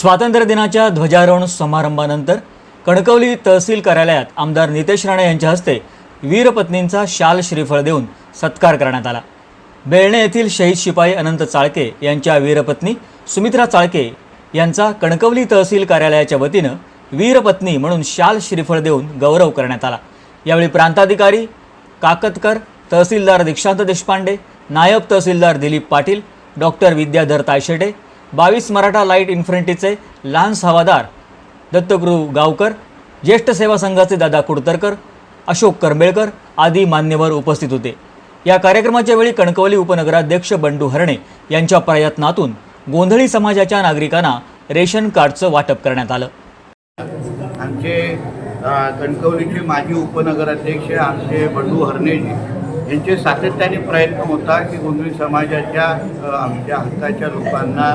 स्वातंत्र्य दिनाच्या ध्वजारोहण समारंभानंतर कणकवली तहसील कार्यालयात आमदार नितेश राणे यांच्या हस्ते वीरपत्नींचा शाल श्रीफळ देऊन सत्कार करण्यात आला. बेळणे येथील शहीद शिपाई अनंत चाळके यांच्या वीरपत्नी सुमित्रा चाळके यांचा कणकवली तहसील कार्यालयाच्या वतीनं वीरपत्नी म्हणून शाल श्रीफळ देऊन गौरव करण्यात आला. यावेळी प्रांताधिकारी काकतकर तहसीलदार दीक्षांत देशपांडे नायब तहसीलदार दिलीप पाटील डॉक्टर विद्याधर तायशेटे बावीस मराठा लाइट इन्फंट्रीचे लान्स हवादार दत्तगुरू गावकर ज्येष्ठ सेवा संघाचे दादा कुडतरकर अशोक करंबेळकर आदी मान्यवर उपस्थित होते. या कार्यक्रमाच्या वेळी कणकवली उपनगराध्यक्ष बंडू हरणे यांच्या प्रयत्नातून गोंधळी समाजाच्या नागरिकांना रेशन कार्डचं वाटप करण्यात आलं. आमचे कणकवलीचे माजी उपनगराध्यक्ष आमचे बंडू हरणेजी यांचे सातत्याने प्रयत्न होता की गोंधळी समाजाच्या आमच्या हक्काच्या लोकांना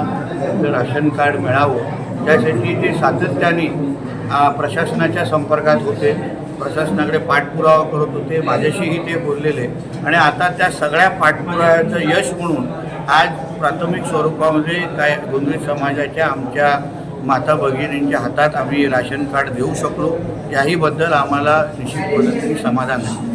राशन कार्ड मिळावं त्यासाठी ते सातत्याने प्रशासनाच्या संपर्कात होते. प्रशासनाकडे पाठपुरावा करत होते. माझ्याशीही ते बोललेले. आणि आता त्या सगळ्या पाठपुराव्याचं यश म्हणून आज प्राथमिक स्वरूपामध्ये काय गोंधळी समाजाच्या आमच्या माता भगिनींच्या हातात आम्ही राशन कार्ड देऊ शकलो. याहीबद्दल आम्हाला निश्चित पद्धतीने समाधान आहे.